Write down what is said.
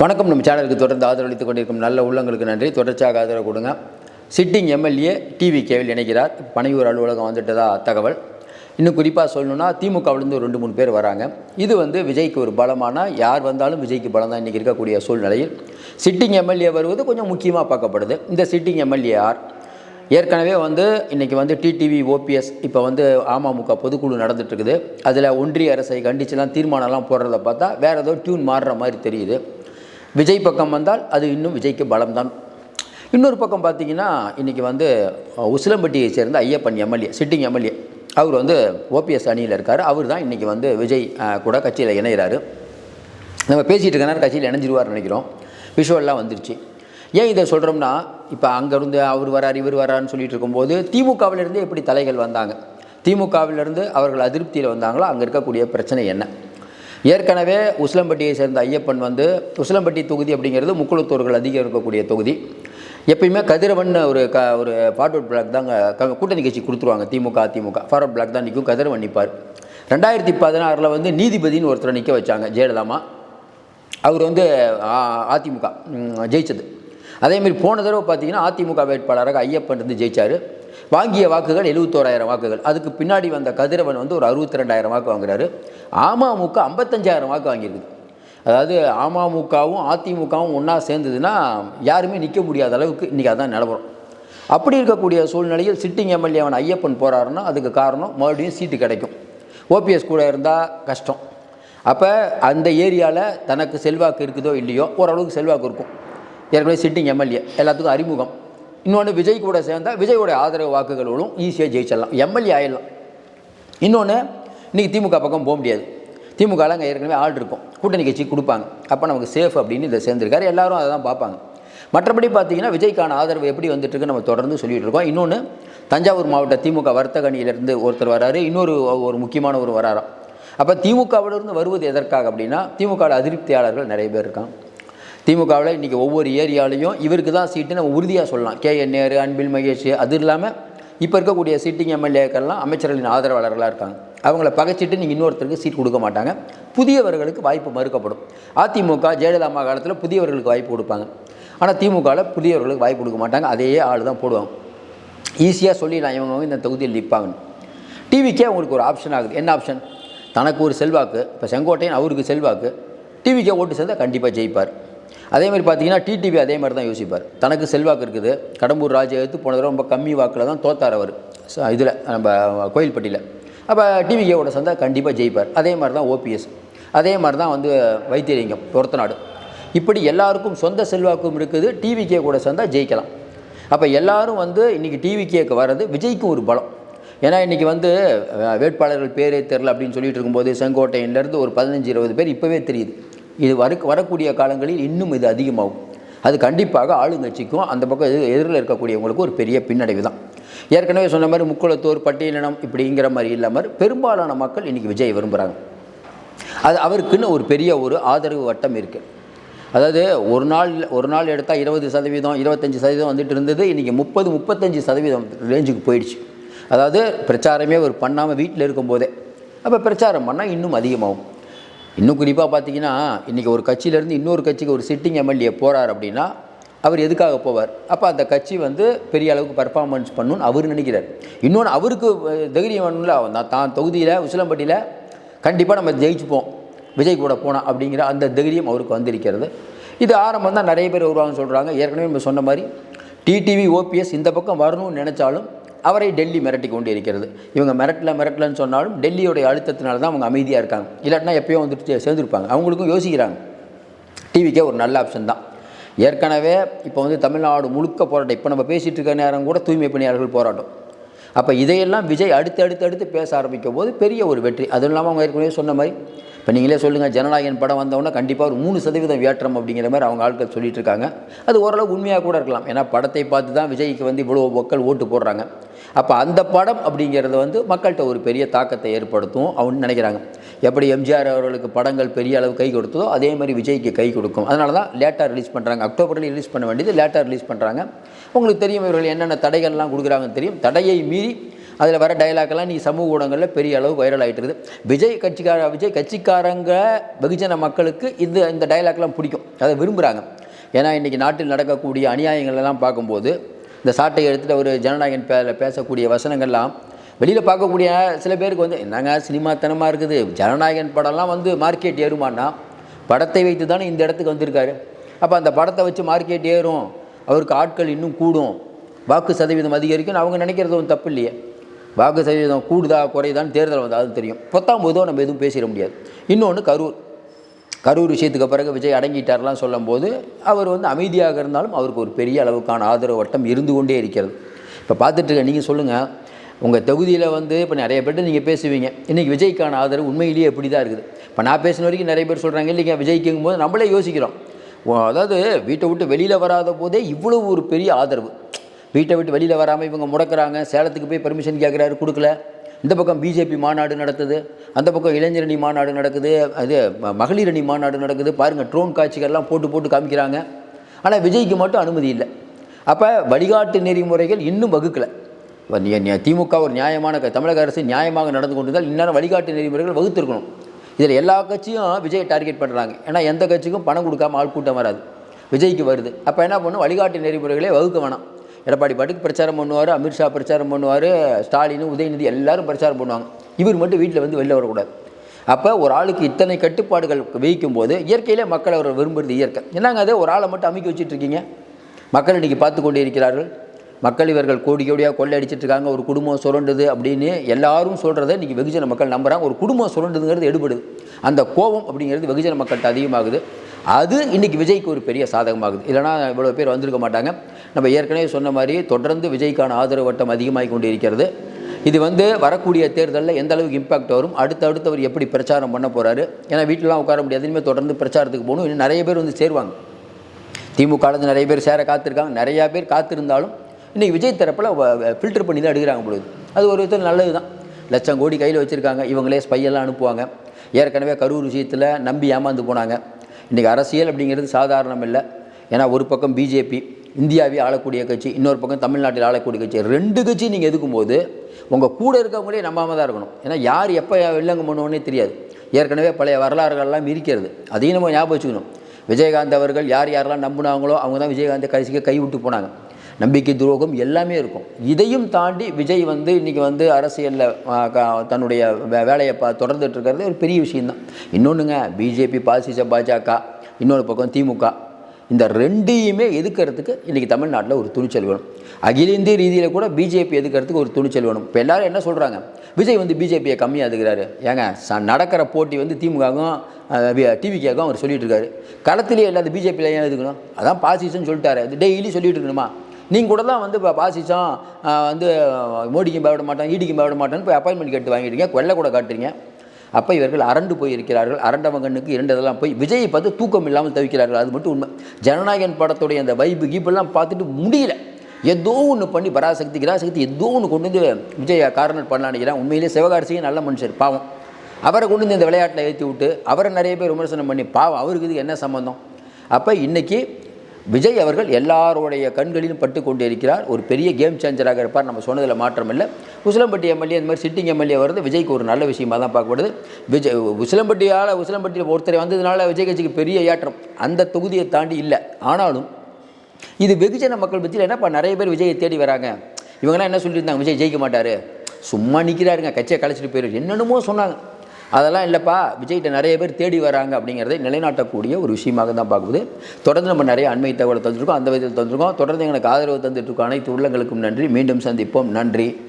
வணக்கம். நம்ம சேனலுக்கு தொடர்ந்து ஆதரவளித்துக் கொண்டிருக்கும் நல்ல உள்ளங்களுக்கு நன்றி. தொடர்ச்சியாக ஆதரவு கொடுங்க. சிட்டிங் எம்எல்ஏ டிவி கேவில் இணைகிறார். பனையூர் அலுவலகம் வந்துட்டதா தகவல். இன்னும் குறிப்பாக சொல்லணும்னா திமுகவிலேருந்து ஒரு ரெண்டு மூணு பேர் வராங்க. இது வந்து விஜய்க்கு ஒரு பலமான யார் வந்தாலும் விஜய்க்கு பலம் தான் இன்றைக்கி இருக்கக்கூடிய சூழ்நிலையில். சிட்டிங் எம்எல்ஏ வருவது கொஞ்சம் முக்கியமாக பார்க்கப்படுது. இந்த சிட்டிங் எம்எல்ஏ ஆர் ஏற்கனவே வந்து இன்றைக்கி வந்து டிடிவி ஓபிஎஸ் இப்போ வந்து அமமுக பொதுக்குழு நடந்துட்டுருக்குது. அதில் ஒன்றிய அரசை கண்டிச்சுலாம் தீர்மானம்லாம் போடுறத பார்த்தா வேறு ஏதோ டியூன் மாறுற மாதிரி தெரியுது. விஜய் பக்கம் வந்தால் அது இன்னும் விஜய்க்கு பலம்தான். இன்னொரு பக்கம் பார்த்தீங்கன்னா இன்றைக்கி வந்து உசிலம்பட்டியை சேர்ந்த ஐயப்பன் எம்எல்ஏ சிட்டிங் எம்எல்ஏ அவர் வந்து ஓபிஎஸ் அணியில் இருக்கார். அவர் தான் இன்றைக்கி வந்து விஜய் கூட கட்சியில் இணைகிறாரு நம்ம பேசிகிட்டு இருக்க கட்சியில் இணைஞ்சிருவார்னு நினைக்கிறோம். விஷுவல்லாம் வந்துருச்சு. ஏன் இதை சொல்கிறோம்னா இப்போ அங்கேருந்து அவர் வரார் இவர் வராருன்னு சொல்லிட்டு இருக்கும்போது திமுகவிலிருந்து எப்படி தலைகள் வந்தாங்க. திமுகவிலிருந்து அவர்கள் அதிருப்தியில் வந்தாங்களோ? அங்கே இருக்கக்கூடிய பிரச்சனை என்ன? ஏற்கனவே உசிலம்பட்டியை சேர்ந்த ஐயப்பன் வந்து உசிலம்பட்டி தொகுதி அப்படிங்கிறது முக்குளத்தூர்கள் அதிகம் இருக்கக்கூடிய தொகுதி. எப்பயுமே கதிரவன் ஒரு க ஒரு ஃபார்வர்ட் பிளாக் தாங்க க- கூட்டணி கட்சி கொடுத்துருவாங்க திமுக அதிமுக. ஃபார்வர்ட் பிளாக் தான் நிற்கும் கதிரவன் நிற்பார் ரெண்டாயிரத்தி பதினாறில் வந்து நீதிபதினு ஒருத்தரை நிற்க வச்சாங்க ஜெயலலிதாமா அவர் வந்து அதிமுக ஜெயித்தது ஜெயிச்சது. அதேமாரி போன தடவை பார்த்தீங்கன்னா அதிமுக வேட்பாளராக ஐயப்பன் இருந்து ஜெயிச்சார். வாங்கிய வாக்குகள் எழுபத்தோராயிரம் வாக்குகள். அதுக்கு பின்னாடி வந்த கதிரவன் வந்து ஒரு அறுபத்தி ரெண்டாயிரம் வாக்கு வாங்குறாரு. அமமுக ஐம்பத்தஞ்சாயிரம் வாக்கு வாங்கியிருக்குது அதாவது அமமுகவும் அதிமுகவும் ஒன்றா சேர்ந்ததுன்னா யாருமே நிற்க முடியாத அளவுக்கு இன்றைக்கி அதான் நிலவரம். அப்படி இருக்கக்கூடிய சூழ்நிலையில் சிட்டிங் எம்எல்ஏ அவன் ஐயப்பன் போகிறாருன்னா அதுக்கு காரணம் மறுபடியும் சீட்டு கிடைக்கும். ஓபிஎஸ் கூட இருந்தால் கஷ்டம். அப்போ அந்த ஏரியாவில் தனக்கு செல்வாக்கு இருக்குதோ இல்லையோ ஓரளவுக்கு செல்வாக்கு இருக்கும். ஏற்கனவே சிட்டிங் எம்எல்ஏ. எல்லாத்துக்கும் அறிமுகம். இன்னொன்று விஜய் கூட சேர்ந்தால் விஜயோட ஆதரவு வாக்குகளும் ஈஸியாக ஜெயிச்சிடலாம். எம்எல்ஏ ஆயிடலாம். இன்னொன்று இன்றைக்கி திமுக பக்கம் போக முடியாது. திமுகவில் அங்கே ஏற்கனவே ஆள் இருக்கும். கூட்டணி கட்சி கொடுப்பாங்க. அப்போ நமக்கு சேஃப் அப்படின்னு இதை சேர்ந்துருக்காரு. எல்லாரும் அதை தான் பார்ப்பாங்க. மற்றபடி பார்த்தீங்கன்னா விஜய்க்கான ஆதரவு எப்படி வந்துட்டுருக்கு நம்ம தொடர்ந்து சொல்லிகிட்டு இருக்கோம். இன்னொன்று தஞ்சாவூர் மாவட்ட திமுக வர்த்தகணியிலிருந்து ஒருத்தர் வராரு. இன்னொரு ஒரு முக்கியமான ஒரு வராராம். அப்போ திமுகவிலிருந்து வருவது எதற்காக அப்படின்னா திமுகவில் அதிருப்தியாளர்கள் நிறைய பேர் இருக்காங்க. திமுகவில் இன்றைக்கி ஒவ்வொரு ஏரியாலையும் இவருக்கு தான் சீட்டு நம்ம உறுதியாக சொல்லலாம். கே என் நேரு அன்பில் மகேஷ் அது இல்லாமல் இப்போ இருக்கக்கூடிய சீட்டிங் எம்எல்ஏக்கள்லாம் அமைச்சர்களின் ஆதரவாளர்களாக இருக்காங்க. அவங்கள பகைச்சிட்டு நீங்கள் இன்னொருத்தருக்கு சீட் கொடுக்க மாட்டாங்க. புதியவர்களுக்கு வாய்ப்பு மறுக்கப்படும். அதிமுக ஜெயலலிதா அம்மா காலத்தில் புதியவர்களுக்கு வாய்ப்பு கொடுப்பாங்க. ஆனால் திமுகவில் புதியவர்களுக்கு வாய்ப்பு கொடுக்க மாட்டாங்க. அதே ஆள் தான் போடுவாங்க. ஈஸியாக சொல்லிடலாம். இவங்க இந்த தொகுதியில் நிற்பாங்கன்னு டிவிக்கே உங்களுக்கு ஒரு ஆப்ஷன் ஆகுது. என்ன ஆப்ஷன் தனக்கு ஒரு செல்வாக்கு. இப்போ செங்கோட்டையன் அவருக்கு செல்வாக்கு. டிவிக்கே ஓட்டு சேர்ந்தால் கண்டிப்பாக ஜெயிப்பார். அதே மாதிரி பார்த்தீங்கன்னா டிடிவி அதே மாதிரி தான் யோசிப்பார். தனக்கு செல்வாக்கு இருக்குது. கடம்பூர் ராஜா எடுத்து போன தடவை ரொம்ப கம்மி வாக்கில் தான் தோத்தார் அவர். இதில் நம்ம கோயில்பட்டியில். அப்போ டிவிகேவோட சந்தா கண்டிப்பாக ஜெயிப்பார். அதே மாதிரி தான் ஓபிஎஸ் அதே மாதிரி தான் வந்து வைத்தியலிங்கம் நாடு இப்படி எல்லாருக்கும் சொந்த செல்வாக்கும் இருக்குது. டிவிகே கூட சந்தா ஜெயிக்கலாம். அப்போ எல்லாரும் வந்து இன்றைக்கி டிவிகேக்கு வர்றது விஜய்க்கும் ஒரு பலம். ஏன்னா இன்றைக்கி வந்து வேட்பாளர்கள் பேரே தெரில அப்படின்னு சொல்லிட்டு இருக்கும்போது செங்கோட்டையிலேருந்து ஒரு பதினஞ்சு இருபது பேர் இப்போவே தெரியுது. இது வர வரக்கூடிய காலங்களில் இன்னும் இது அதிகமாகும். அது கண்டிப்பாக ஆளுங்கட்சிக்கும் அந்த பக்கம் எதிர் எதிரில் இருக்கக்கூடியவங்களுக்கும் ஒரு பெரிய பின்னடைவு தான். ஏற்கனவே சொன்ன மாதிரி முக்குளத்தோர் பட்டியலினம் இப்படிங்கிற மாதிரி இல்லாமல் பெரும்பாலான மக்கள் இன்றைக்கி விஜய் விரும்புகிறாங்க அது அவருக்குன்னு ஒரு பெரிய ஒரு ஆதரவு வட்டம் இருக்குது அதாவது ஒரு நாள் ஒரு நாள் எடுத்தால் இருபது சதவீதம் இருபத்தஞ்சி சதவீதம் வந்துட்டு இருந்தது இன்றைக்கி முப்பது முப்பத்தஞ்சு சதவீதம் ரேஞ்சுக்கு போயிடுச்சு. அதாவது பிரச்சாரமே ஒரு பண்ணாமல் வீட்டில் இருக்கும்போதே அப்போ பிரச்சாரம் பண்ணால் இன்னும் அதிகமாகும். இன்னும் குறிப்பாக பார்த்தீங்கன்னா இன்றைக்கி ஒரு கட்சியிலேருந்து இன்னொரு கட்சிக்கு ஒரு சிட்டிங் எம்எல்ஏ போகிறார் அப்படின்னா அவர் எதுக்காக போவார்? அப்போ அந்த கட்சி வந்து பெரிய அளவுக்கு பர்ஃபார்மன்ஸ் பண்ணணும்னு அவர் நினைக்கிறார். இன்னொன்று அவருக்கு தைரியம் வேணும்ல நான் தான் தொகுதியில் உசிலம்பட்டியில் கண்டிப்பாக நம்ம ஜெயிச்சுப்போம். விஜய் கூட போனால் அப்படிங்கிற அந்த தைரியம் அவருக்கு வந்திருக்கிறது. இது ஆரம்பம் தான் நிறைய பேர் வருவாங்கன்னு சொல்கிறாங்க ஏற்கனவே நம்ம சொன்ன மாதிரி டிடிவி ஓபிஎஸ் இந்த பக்கம் வரணும்னு நினச்சாலும் அவரை டெல்லி மிரட்டி கொண்டு இருக்கிறது இவங்க மிரட்டல மிரட்டலன்னு சொன்னாலும் டெல்லியோடைய அழுத்தத்தினால தான் அவங்க அமைதியாக இருக்காங்க. இல்லாட்டினா எப்பயோ வந்துட்டு சேர்ந்துருப்பாங்க. அவங்களுக்கும் யோசிக்கிறாங்க. டிவிக்கே ஒரு நல்ல ஆப்ஷன் தான். ஏற்கனவே இப்போ வந்து தமிழ்நாடு முழுக்க போராட்டம். இப்போ நம்ம பேசிகிட்டு இருக்க நேரம் கூட தூய்மை பணியாளர்கள் போராட்டம். அப்போ இதையெல்லாம் விஜய் அடுத்து அடுத்து அடுத்து பேச ஆரம்பிக்கும் போது பெரிய ஒரு வெற்றி. அதுவும் இல்லாமல் அவங்க ஏற்கனவே சொன்ன மாதிரி இப்போ நீங்களே சொல்லுங்கள் ஜனநாயகன் படம் வந்தவொடனே கண்டிப்பாக ஒரு மூணு சதவீதம் ஏற்றம் அப்படிங்கிற மாதிரி அவங்க ஆட்கள் சொல்லிட்டு இருக்காங்க. அது ஓரளவு உண்மையாக கூட இருக்கலாம். ஏன்னா படத்தை பார்த்து தான் விஜய்க்கு வந்து இவ்வளோ மக்கள் ஓட்டு போடுறாங்க. அப்போ அந்த படம் அப்படிங்கிறது வந்து மக்கள்கிட்ட ஒரு பெரிய தாக்கத்தை ஏற்படுத்தும் அவன்னு நினைக்கிறாங்க. எப்படி எம்ஜிஆர் அவர்களுக்கு படங்கள் பெரிய அளவு கை கொடுத்ததோ அதே மாதிரி விஜய்க்கு கை கொடுக்கும். அதனால தான் லேட்டாக ரிலீஸ் பண்ணுறாங்க அக்டோபரில் ரிலீஸ் பண்ண வேண்டியது லேட்டாக ரிலீஸ் பண்ணுறாங்க உங்களுக்கு தெரியும் இவர்கள் என்னென்ன தடைகள்லாம் கொடுக்குறாங்கன்னு தெரியும். தடையை மீறி அதில் வர டயலாக்லாம் நீ சமூக ஊடகங்களில் பெரிய அளவு வைரல் ஆகிட்டு இருக்குது. விஜய் கட்சிக்கார விஜய் கட்சிக்காரங்க வெகுஜன மக்களுக்கு இந்த இந்த டயலாக்லாம் பிடிக்கும். அதை விரும்புகிறாங்க ஏன்னா இன்றைக்கி நாட்டில் நடக்கக்கூடிய அநியாயங்களெல்லாம் பார்க்கும்போது இந்த சாட்டை எடுத்துகிட்டு ஒரு ஜனநாயகன் பே பேசக்கூடிய வசனங்கள்லாம் வெளியில் பார்க்கக்கூடிய சில பேருக்கு வந்து என்னங்க சினிமாத்தனமாக இருக்குது? ஜனநாயகன் படம்லாம் வந்து மார்க்கெட் ஏறுமான்னா படத்தை வைத்து தானே இந்த இடத்துக்கு வந்திருக்காரு. அப்போ அந்த படத்தை வச்சு மார்க்கெட் ஏறும். அவருக்கு ஆட்கள் இன்னும் கூடும். வாக்கு சதவீதம் அதிகரிக்கும் அவங்க நினைக்கிறது ஒன்றும் தப்பு இல்லையே. வாக்கு சதவீதம் கூடுதா குறையுதான்னு தேர்தல் வந்தால் அது தெரியும். பத்தாம் போதோ நம்ம எதுவும் பேசிட முடியாது. இன்னொன்று கரூர். கரூர் விஷயத்துக்கு பிறகு விஜய் அடங்கிட்டார்லாம் சொல்லும்போது அவர் வந்து அமைதியாக இருந்தாலும் அவருக்கு ஒரு பெரிய அளவுக்கான ஆதரவு வட்டம் இருந்து கொண்டே இருக்கிறது. இப்போ பார்த்துட்டு நீங்கள் சொல்லுங்கள் உங்கள் தொகுதியில் வந்து இப்போ நிறைய பேர்ட்ட நீங்கள் பேசுவீங்க. இன்றைக்கி விஜய்க்கான ஆதரவு உண்மையிலேயே எப்படி தான் இருக்குது. இப்போ நான் பேசின வரைக்கும் நிறைய பேர் சொல்கிறாங்க இல்லைங்க விஜய்க்குங்கும்போது நம்மளே யோசிக்கிறோம். அதாவது வீட்டை விட்டு வெளியில் வராத போதே இவ்வளோ ஒரு பெரிய ஆதரவு. வீட்டை விட்டு வெளியில் வராமல் இவங்க முடக்கிறாங்க. சேலத்துக்கு போய் பெர்மிஷன் கேட்குறாரு கொடுக்கல. இந்த பக்கம் பிஜேபி மாநாடு நடத்துது அந்த பக்கம் இளைஞரணி மாநாடு நடக்குது. அது மகளிர் அணி மாநாடு நடக்குது. பாருங்கள் ட்ரோன் காட்சிகள்லாம் போட்டு போட்டு காமிக்கிறாங்க. ஆனால் விஜய்க்கு மட்டும் அனுமதி இல்லை. அப்போ வழிகாட்டு நெறிமுறைகள் இன்னும் வகுக்கலை. திமுக ஒரு நியாயமான க- தமிழக அரசு நியாயமாக நடந்து கொண்டிருந்தால் இந்நேரம் வழிகாட்டு நெறிமுறைகள் வகுத்திருக்கணும். இதில் எல்லா கட்சியும் விஜயை டார்கெட் பண்ணுறாங்க ஏன்னா எந்த கட்சிக்கும் பணம் கொடுக்காம ஆள் கூட்டம் வராது. விஜய்க்கு வருது. அப்போ என்ன பண்ணும்? வழிகாட்டு நெறிமுறைகளே வகுக்க வேணாம். எடப்பாடி பாட்டுக்கு பிரச்சாரம் பண்ணுவார் அமித்ஷா பிரச்சாரம் பண்ணுவார் ஸ்டாலின் உதயநிதி எல்லாரும் பிரச்சாரம் பண்ணுவாங்க. இவர் மட்டும் வீட்டில் வந்து வெளில வரக்கூடாது. அப்போ ஒரு ஆளுக்கு இத்தனை கட்டுப்பாடுகள் வைக்கும் போது இயற்கையிலே மக்கள் அவர் விரும்புறது இயற்கை. என்னங்க அது? ஒரு ஆளை மட்டும் அமைக்க வச்சுட்டு இருக்கீங்க மக்கள் இன்றைக்கி பார்த்து கொண்டே இருக்கிறார்கள் மக்கள் இவர்கள் கோடி கோடியாக கொள்ளையடிச்சிட்டு இருக்காங்க. ஒரு குடும்பம் சுரண்டுது அப்படின்னு எல்லாரும் சொல்கிறத இன்றைக்கி வெகுஜன மக்கள் நம்புகிறாங்க ஒரு குடும்பம் சுரண்டுதுங்கிறது எடுபடுது. அந்த கோபம் அப்படிங்கிறது வெகுஜன மக்கள்கிட்ட அதிகமாகுது. அது இன்றைக்கி விஜய்க்கு ஒரு பெரிய சாதகமாகுது. இல்லைனா இவ்வளோ பேர் வந்திருக்க மாட்டாங்க. நம்ம ஏற்கனவே சொன்ன மாதிரி தொடர்ந்து விஜய்க்கான ஆதரவு வட்டம் அதிகமாகி கொண்டு இருக்கிறது இது வந்து வரக்கூடிய தேர்தலில் எந்த அளவுக்கு இம்பாக்ட் வரும்? அடுத்து அடுத்து அவர் எப்படி பிரச்சாரம் பண்ண போகிறாரு ஏன்னா வீட்டிலலாம் உட்கார முடியாது. இனிமேல் தொடர்ந்து பிரச்சாரத்துக்கு போகணும். இன்னும் நிறைய பேர் வந்து சேருவாங்க. திமுகலேருந்து நிறைய பேர் சேர காத்திருக்காங்க. நிறையா பேர் காத்திருந்தாலும் இன்றைக்கி விஜய் தரப்பில் ஃபில்டர் பண்ணி தான் எடுக்கிறாங்க பொழுது அது ஒரு விதத்தில் நல்லது தான் லட்சம் கோடி கையில் வச்சுருக்காங்க. இவங்களே ஸ்பையெல்லாம் அனுப்புவாங்க. ஏற்கனவே கரூர் விஷயத்தில் நம்பி ஏமாந்து போனாங்க. இன்றைக்கி அரசியல் அப்படிங்கிறது சாதாரணம் இல்லை. ஏன்னா ஒரு பக்கம் பிஜேபி இந்தியாவே ஆளக்கூடிய கட்சி இன்னொரு பக்கம் தமிழ்நாட்டில் ஆளக்கூடிய கட்சி. ரெண்டு கட்சி நீங்கள் எதுக்கும் போது உங்கள் கூட இருக்கவங்களே நம்பாமல் தான் இருக்கணும். ஏன்னா யார் எப்போ வில்லங்க பண்ணுவோன்னே தெரியாது. ஏற்கனவே பழைய வரலாறுகள்லாம் இருக்கிறது. அதையும் நம்ம ஞாபகம் வச்சுக்கணும். விஜயகாந்த் அவர்கள் யார் யாரெல்லாம் நம்பினாங்களோ அவங்க தான் விஜயகாந்தை கடைசிக்கு கைவிட்டு போனாங்க. நம்பிக்கை துரோகம் எல்லாமே இருக்கும். இதையும் தாண்டி விஜய் வந்து இன்றைக்கி வந்து அரசியலில் தன்னுடைய வே- வேலையை பா தொடர்ந்துட்டு இருக்கிறது ஒரு பெரிய விஷயந்தான் இன்னொன்றுங்க பிஜேபி பாசிச பாஜக இன்னொரு பக்கம் திமுக. இந்த ரெண்டையுமே எதுக்கிறதுக்கு இன்றைக்கி தமிழ்நாட்டில் ஒரு துணிச்சல் வேணும். அகில இந்திய ரீதியில் கூட பிஜேபி எதுக்கிறதுக்கு ஒரு துணிச்சல் வேணும். இப்போ எல்லாரும் என்ன சொல்கிறாங்க விஜய் வந்து பிஜேபியை கம்மியாக எதுக்குறாரு ஏங்க ச நடக்கிற போட்டி வந்து திமுகவும் டிவிக்காகவும் அவர் சொல்லிட்டு இருக்காரு களத்திலேயே இல்லாத பிஜேபியில் ஏன் எதுக்கணும்? அதான் பாசிசம்னு சொல்லிட்டாரு. டெய்லி சொல்லிட்டு இருக்கணுமா நீங்கள் கூட தான் வந்து இப்போ பாசிச்சோம் வந்து மோடிக்கும் பயப்பட மாட்டான் ஈடிக்கும் பயப்பட மாட்டான்னு போய் அப்பாயின்மெண்ட் கேட்டு வாங்கிட்டீங்க கொள்ளை கூட காட்டுறீங்க. அப்போ இவர்கள் அரண்டு போய் இருக்கிறார்கள் அரண்டவன் கண்ணுக்கு இரண்டதெல்லாம் போய் விஜயை பார்த்து தூக்கம் இல்லாமல் தவிக்கிறார்கள். அது மட்டும் உண்மை. ஜனநாயகன் படத்துடைய அந்த வைப்பு கீப்பெல்லாம் பார்த்துட்டு முடியல. ஏதோ ஒன்று பண்ணி பராசக்தி கிராசக்தி ஏதோ ஒன்று கொண்டு வந்து விஜய் காரணர் பண்ணலான்னு உண்மையிலே சிவகார்த்தியும் நல்ல மனுஷர் பாவம். அவரை கொண்டு வந்து இந்த விளையாட்டில் ஏற்றி விட்டு அவரை நிறைய பேர் விமர்சனம் பண்ணி பாவம் அவருக்கு இது என்ன சம்மந்தம் அப்போ இன்றைக்கி விஜய் அவர்கள் எல்லாருடைய கண்களிலும் பட்டு கொண்டு இருக்கிறார் ஒரு பெரிய கேம் சேஞ்சராக இருப்பார். நம்ம சொன்னதில் மாற்றம் இல்லை உசிலம்பட்டி எம்எல்ஏ இந்த மாதிரி சிட்டிங் எம்எல்ஏ வருது விஜய்க்கு ஒரு நல்ல விஷயமா தான் பார்க்கப்படுது. விஜய் உசிலம்பட்டியால் உசிலம்பட்டியில் ஒருத்தரை வந்ததுனால விஜய் கட்சிக்கு பெரிய ஏற்றம். அந்த தொகுதியை தாண்டி இல்லை. ஆனாலும் இது வெகுஜன மக்கள் பற்றிய என்ன இப்போ நிறைய பேர் விஜயை தேடி வராங்க? இவங்கெல்லாம் என்ன சொல்லியிருந்தாங்க? விஜய் ஜெயிக்க மாட்டார். சும்மா நிற்கிறாருங்க கட்சியை கழிச்சிட்டு போயிரு. என்னென்னமோ சொன்னாங்க. அதெல்லாம் இல்லைப்பா விஜய்கிட்ட நிறைய பேர் தேடி வராங்க அப்படிங்கிறதை நிலைநாட்டக்கூடிய ஒரு விஷயமாக தான் பார்க்குது தொடர்ந்து நம்ம நிறைய அண்மை தகவலை தந்துருக்கோம் அந்த விதத்தில் தந்திருக்கோம் தொடர்ந்து எங்களுக்கு ஆதரவு தந்துட்டு இருக்கோம் அனைத்து உள்ளங்களுக்கும் நன்றி. மீண்டும் சந்திப்போம். நன்றி.